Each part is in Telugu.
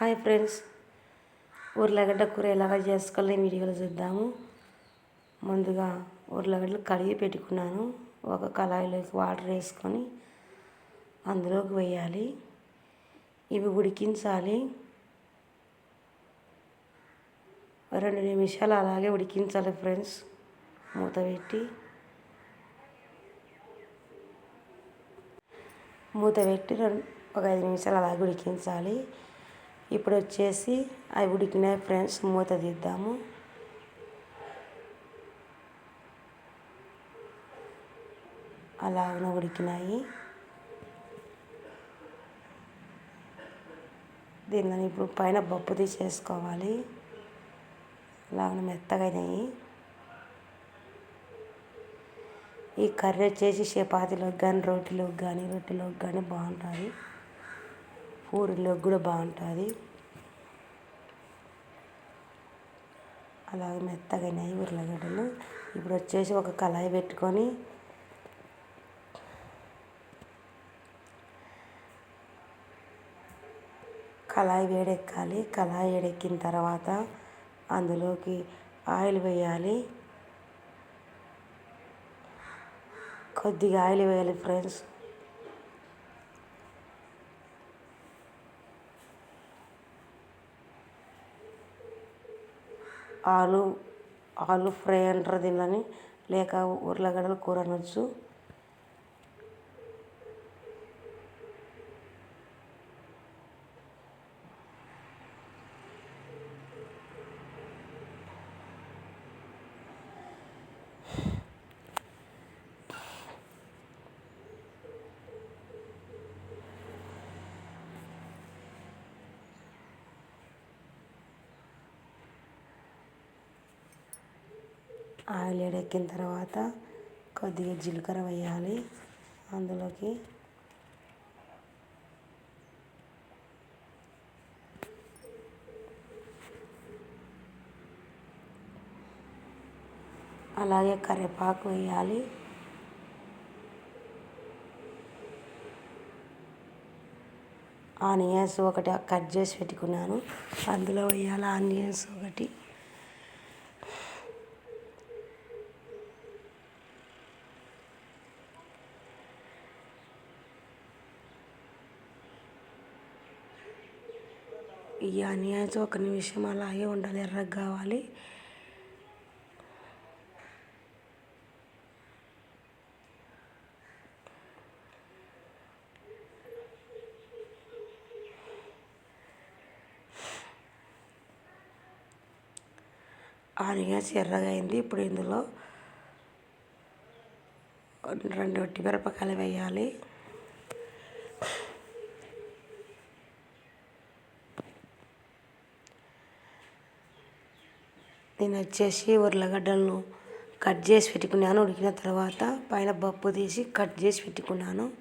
Hi friends. ఉర్లగడ్డ కూర ఎలాగ చేసుకోవాలి వీడియోలో చూద్దాము. ముందుగా ఉర్లగడ్డలు కడిగి పెట్టుకున్నాను. ఒక కళాయిలోకి వాటర్ వేసుకొని అందులోకి వేయాలి. ఇవి ఉడికించాలి. రెండు నిమిషాలు అలాగే ఉడికించాలి ఫ్రెండ్స్. మూత పెట్టి. మూత పెట్టి రెండు ఒక ఐదు నిమిషాలు అలాగే ఉడికించాలి. ఇప్పుడు వచ్చేసి అవి ఉడికినాయి ఫ్రెండ్స్ మూత తీద్దాము. అలాగనే ఉడికినాయి. దీన్ని ఇప్పుడు పైన పప్పు తీసేసుకోవాలి. అలాగనే మెత్తగా అయినాయి. ఈ కర్రీ వచ్చేసి చపాతీలోకి కానీ రోటీలోకి కానీ రొట్టెలోకి కానీ బాగుంటుంది. పూరీలోకి కూడా బాగుంటుంది. అలాగే మెత్తగైనాయి ఉర్లగడ్డలు. ఇప్పుడు వచ్చేసి ఒక కళాయి పెట్టుకొని కళాయి వేడెక్కాలి. కళాయి వేడెక్కిన తర్వాత అందులోకి ఆయిల్ వేయాలి. కొద్దిగా ఆయిల్ వేయాలి ఫ్రెండ్స్. ఆలు ఆలు ఫ్రై అంటారు దీనిని లేక ఉర్లగడ్డల కూర అనవచ్చు ఆయిల్ వేడెక్కిన తర్వాత కొద్దిగా జీలకర్ర వేయాలి. అందులోకి అలాగే కరివేపాకు వేయాలి. ఆనియన్స్ ఒకటి కట్ చేసి పెట్టుకున్నాను. అందులో వేయాలి ఆనియన్స్ ఒకటి. ఈ ఆనియన్స్ ఒక నిమిషం అలాగే ఉండాలి ఎర్రగా కావాలి. ఆనియన్స్ ఎర్రగా అయింది. ఇప్పుడు ఇందులో రెండు ఒట్టి మిరపకాయలు వేయాలి. నేను వచ్చేసి ఉర్లగడ్డలను కట్ చేసి పెట్టుకున్నాను. ఉడికిన తర్వాత పైన పప్పు తీసి కట్ చేసి పెట్టుకున్నాను.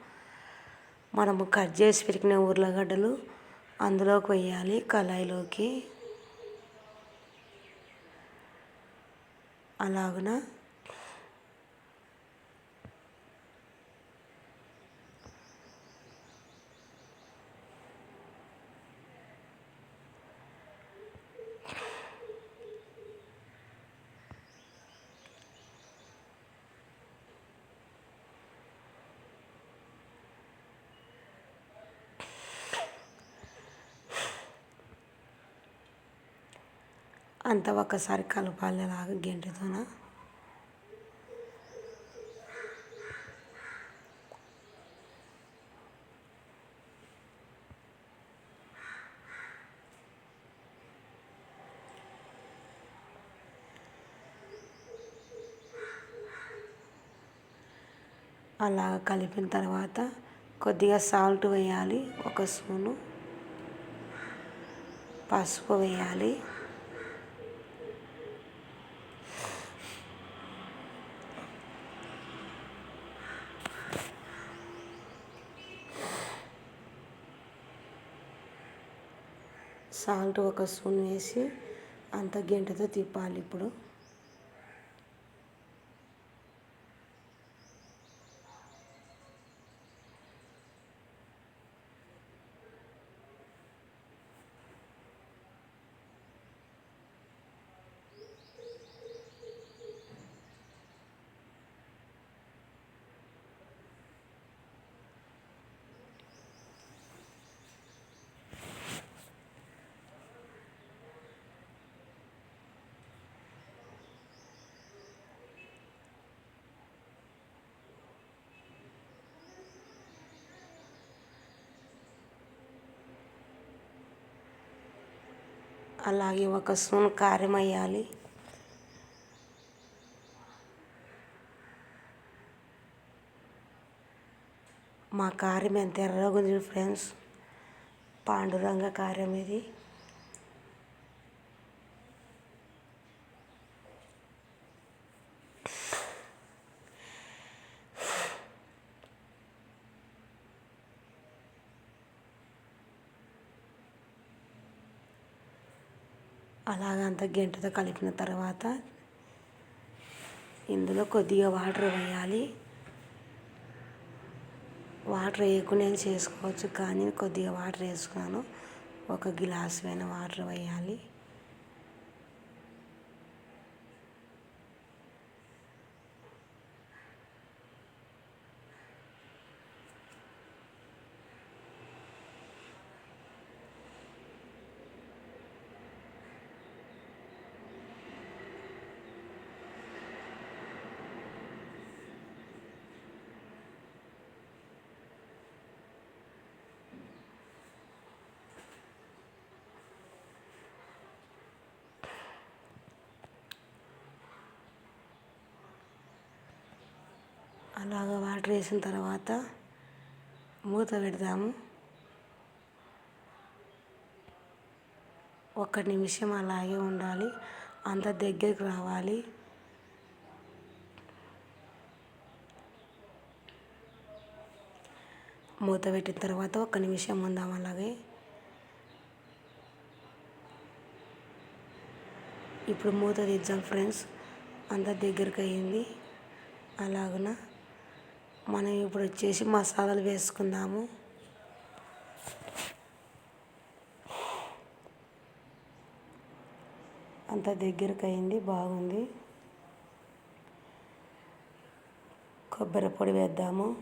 మనము కట్ చేసి పెట్టుకునే ఉర్లగడ్డలు అందులోకి వేయాలి కళాయిలోకి. అలాగున? అంతా ఒక్కసారి కలపాలి అలాగా గెంటితోన. అలా కలిపిన తర్వాత కొద్దిగా సాల్ట్ వేయాలి ఒక స్పూను. పసుపు వేయాలి. సాల్ట్ ఒక స్పూన్ వేసి అంత గంటతో తిప్పాలి ఇప్పుడు. అలాగే ఒక స్పూన్ కారం వేయాలి. మా కారం ఎంత ఎర్రగా ఉంది ఫ్రెండ్స్. పాండురంగ కారం ఇది. అలాగంత గంటతో కలిపిన తర్వాత ఇందులో కొద్దిగా వాటర్ వేయాలి. వాటర్ వేయకుండా చేసుకోవచ్చు కానీ కొద్దిగా వాటర్ వేసుకున్నాను. ఒక గ్లాస్ పైన వాటర్ వేయాలి అలాగ వాటర్ వేసిన తర్వాత మూత పెడదాము. ఒక నిమిషం అలాగే ఉండాలి. అంత దగ్గరికి రావాలి. మూత పెట్టిన తర్వాత ఒక నిమిషం ఉందాం అలాగే. ఇప్పుడు మూత తీద్దాం ఫ్రెండ్స్. అంత దగ్గరికి అయ్యింది అలాగున? మనం ఇప్పుడు వచ్చేసి మసాలాలు వేసుకుందాము. అంత దగ్గరకు అయింది బాగుంది. కొబ్బరి పొడి వేద్దాము.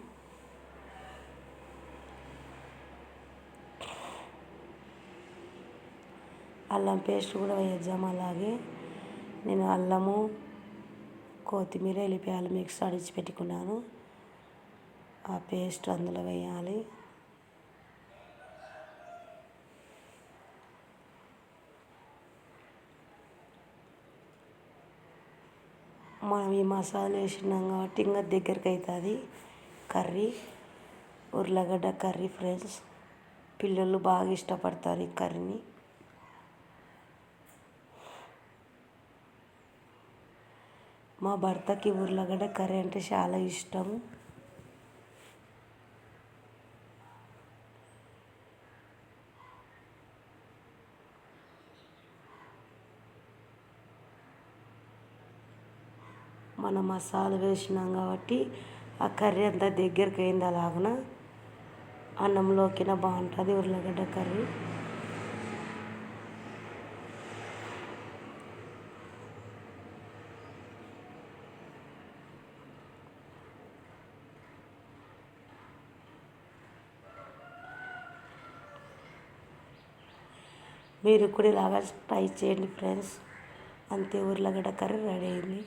అల్లం పేస్ట్ కూడా వేద్దాము అలాగే. నేను అల్లము కొత్తిమీర ఎల్లిపాయలు మిక్స్ అడిచి పెట్టుకున్నాను. ఆ పేస్ట్ అందులో వేయాలి. మనం ఈ మసాలా వేసినాం కాబట్టి ఇంకా దగ్గరికి అవుతుంది. కర్రీ ఉర్లగడ్డ కర్రీ ఫ్రెండ్స్. పిల్లలు బాగా ఇష్టపడతారు ఈ కర్రీని. మా భర్తకి ఉర్లగడ్డ కర్రీ అంటే చాలా ఇష్టం మనం మసాలా వేసినాం కాబట్టి ఆ కర్రీ అంతా దగ్గరికి అయింది అలాగన అన్నంలోకిన బాగుంటుంది ఉర్లగడ్డ కర్రీ. మీరు కూడా ఇలాగా ట్రై చేయండి ఫ్రెండ్స్. అంతే ఉర్లగడ్డ కర్రీ రెడీ అయింది.